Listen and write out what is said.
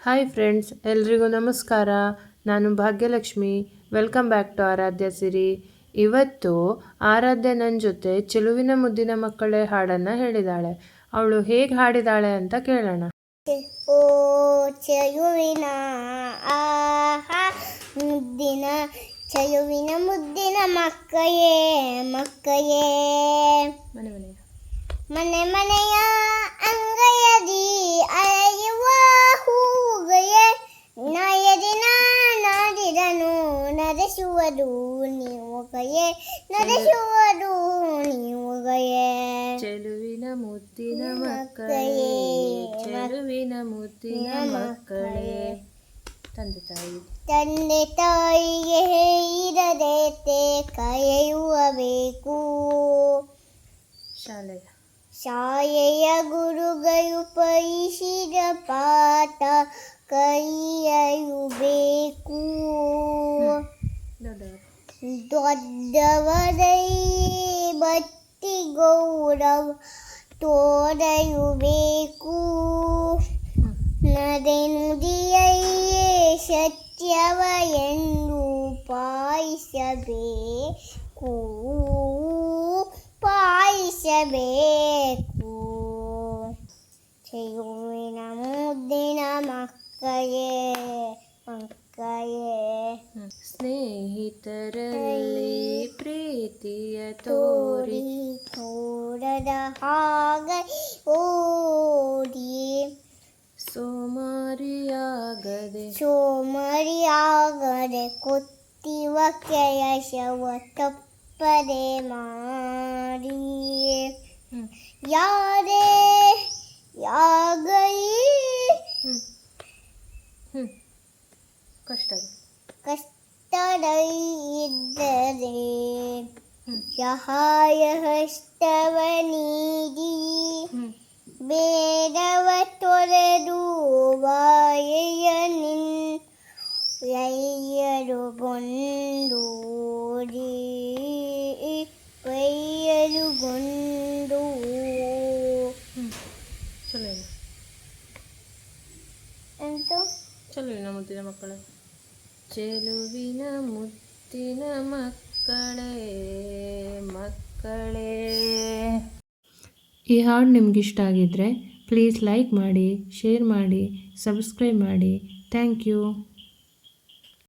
Hi friends ಎಲ್ರಿಗೂ ನಮಸ್ಕಾರ. ನಾನು Bhagyalakshmi. Welcome back to Aradhya Siri ಇವತ್ತು ಆರಾಧ್ಯ ನನ್ನ ಜೊತೆ ಚೆಲುವಿನ ಮುದ್ದಿನ ಮಕ್ಕಳೇ ಹಾಡನ್ನು ಹೇಳಿದಾಳೆ. ಅವಳು ಹೇಗೆ ಹಾಡಿದಾಳೆ ಅಂತ ಕೇಳೋಣ. ಓ ಚೆಲುವಿನ ಆಹಾ ಮುದ್ದಿನ ಚೆಲುವಿನ ಮುದ್ದಿನ ಮಕ್ಕಳೇ ಮಕ್ಕಳೇ. ಮನೆ ಮನೆಯ. ಮನೆ ಮನೆಯ ನಡೆಸುವುದು ನೀವು ಕಯೇ ನಡೆಸುವುದು ನೀವು ಕಯೇ ಚೆಲುವಿನ ಮುದ್ದಿನ ಮಕ್ಕಳೇ ಚೆಲುವಿನ ಮುದ್ದಿನ ಮಕ್ಕಳೇ ತಂದೆ ತಾಯಿ ತಂದೆ ತಾಯಿಗೆ ಇರದೈತೆ ಕರೆಯುವಬೇಕು ಶಾಲೆಯ ಶಾಲೆಯ ಗುರುಗಳು ಪಯಿಸಿದ ಪಾಠ ಕಲಿಯಬೇಕು ದೊಡ್ಡವರು ದೊಡ್ಡವರೈ ಭಕ್ತಿ ಗೌರವ ತೋರಯುಬೇಕು ನಡೆ ನುಡಿಯೇ ಸತ್ಯವ ಎಂದು ಪಾಯಿಸಬೇಕು ಪಾಯಿಸಬೇಕು ಸ್ನೇಹಿತರಲ್ಲಿ ಪ್ರೀತಿಯ ತೋರಿ. ತೋರದ ಹಾಗ ಓಡಿ ಸೋಮಾರಿಯಾಗದೆ ಸೋಮಾರಿಯಾಗದೆ ಕೊತ್ತಿವ ಕೆಲಸವ ತಪ್ಪದೆ ಮಾಡಿ. ಯಾರೇ ಯಾಗಲಿ ಹ್ಮ್. ಕಷ್ಟ ಕಷ್ಟದಲ್ಲಿದ್ದರೆ ಹ್ಮ್. ಸಹಾಯ ಹಸ್ತವ ನೀಡಿ ಹ್ಮ್ ಬೇಡವ ತೊರೆದು ಬಾಯೆಯ ನಿನ್ ವೈಯರುಗೊಂಡೂರಿ ವೈಯರುಗೊಂಡು ಹ್ಮ್ ಚಲೋ ಇಲ್ಲ ಅಂತ ಚೆಲುವಿನ ಮುದ್ದಿನ ಮಕ್ಕಳೇ ಚೆಲುವಿನ ಮುತ್ತಿನ ಮಕ್ಕಳೇ ಮಕ್ಕಳೇ. ಈ ಹಾಡು ನಿಮ್ಗೆ ಇಷ್ಟ ಆಗಿದ್ರೆ ಪ್ಲೀಸ್ ಲೈಕ್ ಮಾಡಿ ಶೇರ್ ಮಾಡಿ ಸಬ್ಸ್ಕ್ರೈಬ್ ಮಾಡಿ. Thank you